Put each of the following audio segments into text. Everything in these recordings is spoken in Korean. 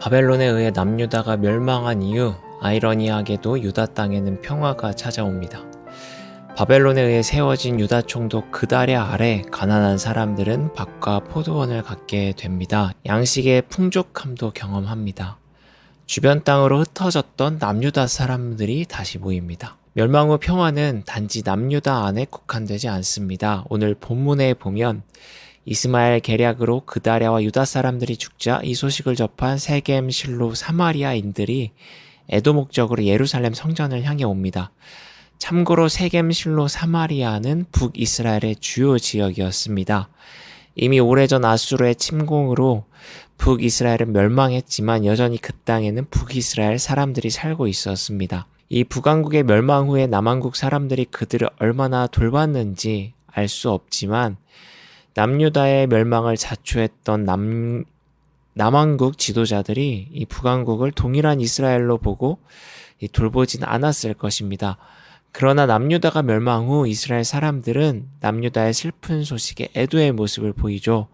바벨론에 의해 남유다가 멸망한 이후 아이러니하게도 유다 땅에는 평화가 찾아옵니다. 바벨론에 의해 세워진 유다 총독 그다랴 아래 가난한 사람들은 밭과 포도원을 갖게 됩니다. 양식의 풍족함도 경험합니다. 주변 땅으로 흩어졌던 남유다 사람들이 다시 모입니다. 멸망 후 평화는 단지 남유다 안에 국한되지 않습니다. 오늘 본문에 보면 이스마엘 계략으로 그다랴와 유다 사람들이 죽자 이 소식을 접한 세겜, 실로, 사마리아인들이 애도 목적으로 예루살렘 성전을 향해 옵니다. 참고로 세겜, 실로, 사마리아는 북이스라엘의 주요 지역이었습니다. 이미 오래전 아수르의 침공으로 북이스라엘은 멸망했지만 여전히 그 땅에는 북이스라엘 사람들이 살고 있었습니다. 이 북왕국의 멸망 후에 남왕국 사람들이 그들을 얼마나 돌봤는지 알 수 없지만 남유다의 멸망을 자초했던 남, 남왕국 지도자들이 이 북왕국을 동일한 이스라엘로 보고 이 돌보진 않았을 것입니다. 그러나 남유다가 멸망 후 이스라엘 사람들은 남유다의 슬픈 소식에 애도의 모습을 보이죠.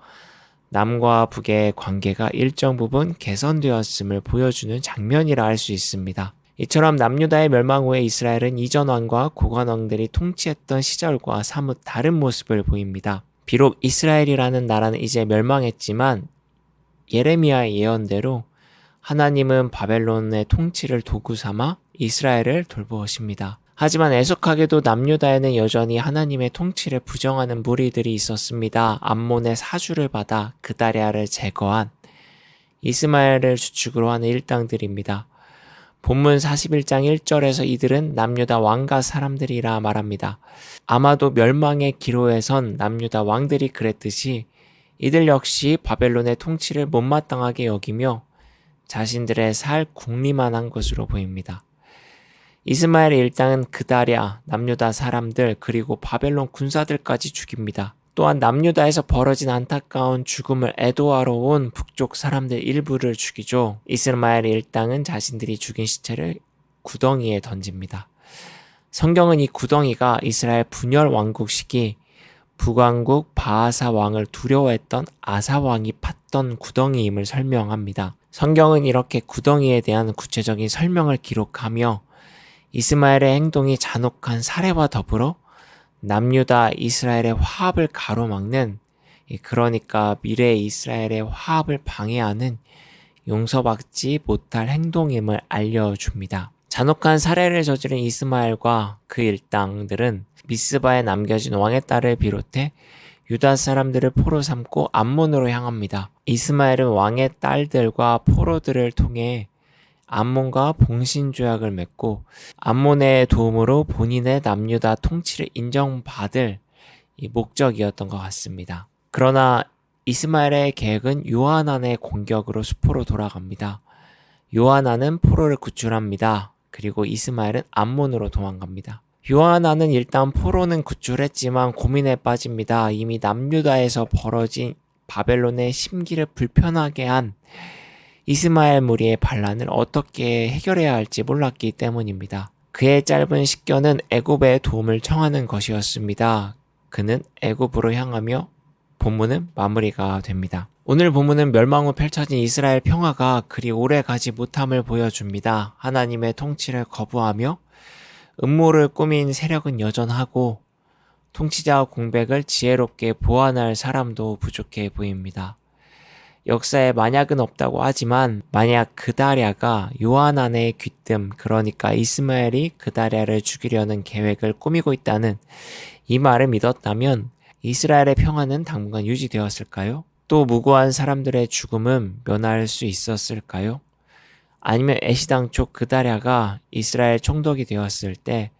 남과 북의 관계가 일정 부분 개선되었음을 보여주는 장면이라 할 수 있습니다. 이처럼 남유다의 멸망 후에 이스라엘은 이전 왕과 고관 왕들이 통치했던 시절과 사뭇 다른 모습을 보입니다. 비록 이스라엘이라는 나라는 이제 멸망했지만 예레미야의 예언대로 하나님은 바벨론의 통치를 도구 삼아 이스라엘을 돌보십니다. 하지만 애석하게도 남유다에는 여전히 하나님의 통치를 부정하는 무리들이 있었습니다. 암몬의 사주를 받아 그다리아를 제거한 이스마엘을 주축으로 하는 일당들입니다. 본문 41장 1절에서 이들은 남유다 왕가 사람들이라 말합니다. 아마도 멸망의 기로에선 남유다 왕들이 그랬듯이 이들 역시 바벨론의 통치를 못마땅하게 여기며 자신들의 살 궁리만 한 것으로 보입니다. 이스마엘의 일당은 그다랴, 남유다 사람들, 그리고 바벨론 군사들까지 죽입니다. 또한 남유다에서 벌어진 안타까운 죽음을 애도하러 온 북쪽 사람들 일부를 죽이죠. 이스마엘의 일당은 자신들이 죽인 시체를 구덩이에 던집니다. 성경은 이 구덩이가 이스라엘 분열 왕국 시기 북왕국 바하사 왕을 두려워했던 아사 왕이 팠던 구덩이임을 설명합니다. 성경은 이렇게 구덩이에 대한 구체적인 설명을 기록하며 이스마엘의 행동이 잔혹한 사례와 더불어 남유다 이스라엘의 화합을 가로막는 그러니까 미래 이스라엘의 화합을 방해하는 용서받지 못할 행동임을 알려줍니다. 잔혹한 사례를 저지른 이스마엘과 그 일당들은 미스바에 남겨진 왕의 딸을 비롯해 유다 사람들을 포로 삼고 암몬으로 향합니다. 이스마엘은 왕의 딸들과 포로들을 통해 암몬과 봉신 조약을 맺고 암몬의 도움으로 본인의 남유다 통치를 인정받을 이 목적이었던 것 같습니다. 그러나 이스마엘의 계획은 요하난의 공격으로 수포로 돌아갑니다. 요하난은 포로를 구출합니다. 그리고 이스마엘은 암몬으로 도망갑니다. 요하난은 일단 포로는 구출했지만 고민에 빠집니다. 이미 남유다에서 벌어진 바벨론의 심기를 불편하게 한 이스마엘 무리의 반란을 어떻게 해결해야 할지 몰랐기 때문입니다. 그의 짧은 식견은 애굽의 도움을 청하는 것이었습니다. 그는 애굽으로 향하며 본문은 마무리가 됩니다. 오늘 본문은 멸망 후 펼쳐진 이스라엘 평화가 그리 오래 가지 못함을 보여줍니다. 하나님의 통치를 거부하며 음모를 꾸민 세력은 여전하고 통치자와 공백을 지혜롭게 보완할 사람도 부족해 보입니다. 역사에 만약은 없다고 하지만 만약 그다랴가 요한 안의 귀뜸 그러니까 이스마엘이 그다랴를 죽이려는 계획을 꾸미고 있다는 이 말을 믿었다면 이스라엘의 평화는 당분간 유지되었을까요? 또 무고한 사람들의 죽음은 면할 수 있었을까요? 아니면 애시당초 그다랴가 이스라엘 총독이 되었을 때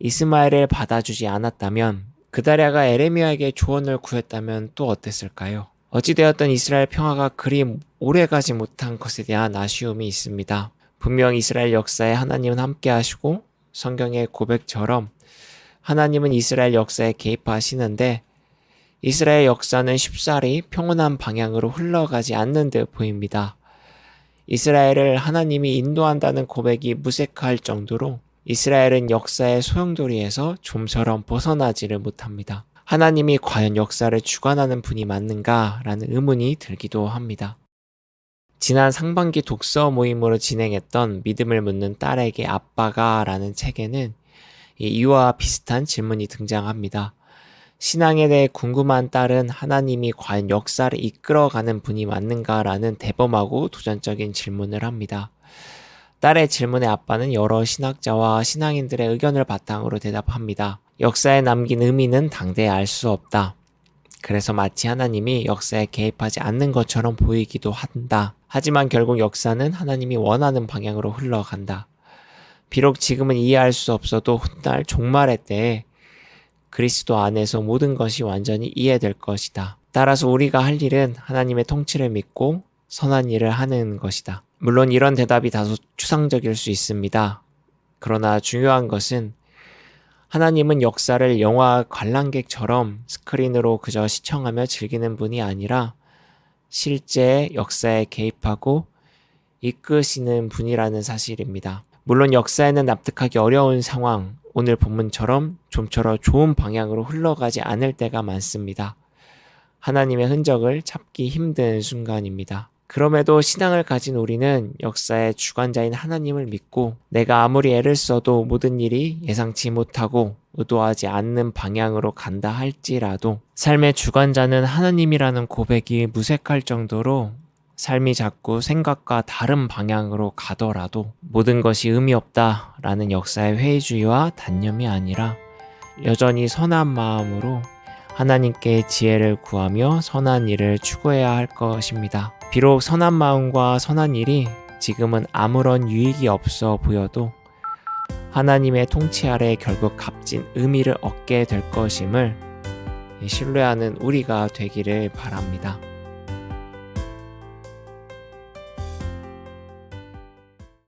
이스마엘을 받아주지 않았다면 그다랴가 에레미야에게 조언을 구했다면 또 어땠을까요? 어찌되었던 이스라엘 평화가 그리 오래가지 못한 것에 대한 아쉬움이 있습니다. 분명 이스라엘 역사에 하나님은 함께 하시고 성경의 고백처럼 하나님은 이스라엘 역사에 개입하시는데 이스라엘 역사는 쉽사리 평온한 방향으로 흘러가지 않는 듯 보입니다. 이스라엘을 하나님이 인도한다는 고백이 무색할 정도로 이스라엘은 역사의 소용돌이에서 좀처럼 벗어나지를 못합니다. 하나님이 과연 역사를 주관하는 분이 맞는가라는 의문이 들기도 합니다. 지난 상반기 독서 모임으로 진행했던 믿음을 묻는 딸에게 아빠가 라는 책에는 이 이와 비슷한 질문이 등장합니다. 신앙에 대해 궁금한 딸은 하나님이 과연 역사를 이끌어가는 분이 맞는가라는 대범하고 도전적인 질문을 합니다. 딸의 질문에 아빠는 여러 신학자와 신앙인들의 의견을 바탕으로 대답합니다. 역사에 남긴 의미는 당대에 알 수 없다. 그래서 마치 하나님이 역사에 개입하지 않는 것처럼 보이기도 한다. 하지만 결국 역사는 하나님이 원하는 방향으로 흘러간다. 비록 지금은 이해할 수 없어도 훗날 종말의 때에 그리스도 안에서 모든 것이 완전히 이해될 것이다. 따라서 우리가 할 일은 하나님의 통치를 믿고 선한 일을 하는 것이다. 물론 이런 대답이 다소 추상적일 수 있습니다. 그러나 중요한 것은 하나님은 역사를 영화 관람객처럼 스크린으로 그저 시청하며 즐기는 분이 아니라 실제 역사에 개입하고 이끄시는 분이라는 사실입니다. 물론 역사에는 납득하기 어려운 상황, 오늘 본문처럼 좀처럼 좋은 방향으로 흘러가지 않을 때가 많습니다. 하나님의 흔적을 찾기 힘든 순간입니다. 그럼에도 신앙을 가진 우리는 역사의 주관자인 하나님을 믿고 내가 아무리 애를 써도 모든 일이 예상치 못하고 의도하지 않는 방향으로 간다 할지라도 삶의 주관자는 하나님이라는 고백이 무색할 정도로 삶이 자꾸 생각과 다른 방향으로 가더라도 모든 것이 의미 없다라는 역사의 회의주의와 단념이 아니라 여전히 선한 마음으로 하나님께 지혜를 구하며 선한 일을 추구해야 할 것입니다. 비록 선한 마음과 선한 일이 지금은 아무런 유익이 없어 보여도 하나님의 통치 아래 결국 값진 의미를 얻게 될 것임을 신뢰하는 우리가 되기를 바랍니다.